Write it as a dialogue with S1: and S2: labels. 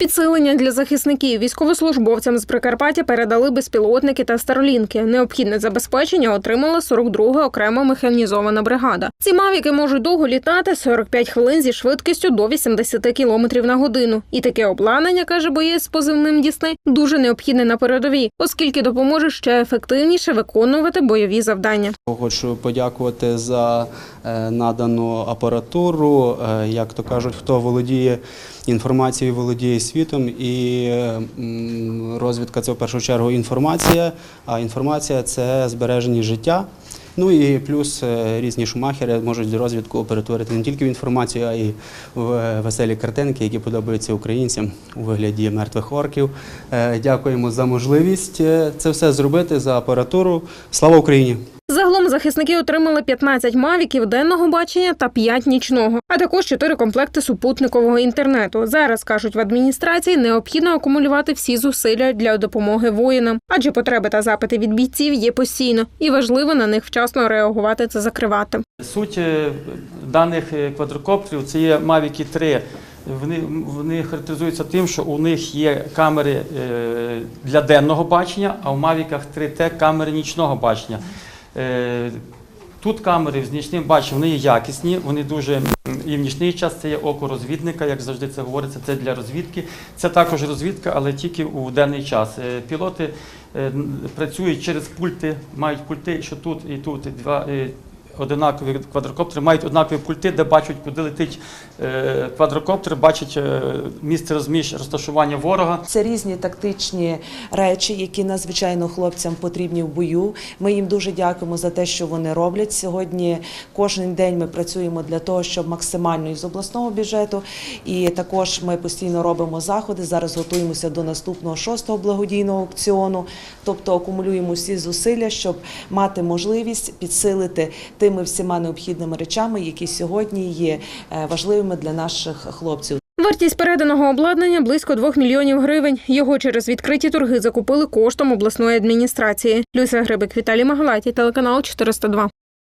S1: Підсилення для захисників військовослужбовцям з Прикарпаття передали безпілотники та старлінки. Необхідне забезпечення отримала 42-га окрема механізована бригада. Ці мавіки можуть довго літати 45 хвилин зі швидкістю до 80 км на годину. І таке обладнання, каже боєць з позивним Дісни, дуже необхідне на передовій, оскільки допоможе ще ефективніше виконувати бойові завдання.
S2: Хочу подякувати за е, надану апаратуру. Е, Як то кажуть, хто володіє інформацією, володіє світом. І розвідка це в першу чергу інформація, а інформація це збереження життя. Ну і плюс е, різні шумахери можуть розвідку перетворити не тільки в інформацію, а й в веселі картинки, які подобаються українцям у вигляді мертвих орків. Е, Дякуємо за можливість е, це все зробити за апаратуру. Слава Україні!
S1: Захисники отримали 15 мавіків денного бачення та 5 нічного, а також 4 комплекти супутникового інтернету. Зараз кажуть в адміністрації, необхідно акумулювати всі зусилля для допомоги воїнам, адже потреби та запити від бійців є постійно, і важливо на них вчасно реагувати та закривати.
S3: Суть е, даних е, квадрокоптерів це є Mavic 3. Вони, вони характеризуються тим, що у них є камери е, для денного бачення, а в Mavic 3T камери нічного бачення. Е, Тут камери з нічним баченням вони є якісні, вони дуже і в нічний час це є око розвідника, як завжди це говориться, це для розвідки. Це також розвідка, але тільки у денний час. Е, Пілоти е, працюють через пульти, мають пульти, що тут і тут і два. е, Одинакові квадрокоптери мають однакові пульти, де бачать, куди летить е, квадрокоптер, бачать е, місце розміщ розташування ворога.
S4: Це різні тактичні речі, які надзвичайно хлопцям потрібні в бою. Ми їм дуже дякуємо за те, що вони роблять. Сьогодні кожен день ми працюємо для того, щоб максимально із обласного бюджету. І також ми постійно робимо заходи. Зараз готуємося до наступного шостого благодійного аукціону. Тобто акумулюємо всі зусилля, щоб мати можливість підсилити тими всіма необхідними речами, які сьогодні є е, важливими для наших хлопців.
S1: Вартість переданого обладнання близько 2 мільйонів гривень. Його через відкриті торги закупили коштом обласної адміністрації. Люся Грибик, Віталій Магалаті, телеканал 402.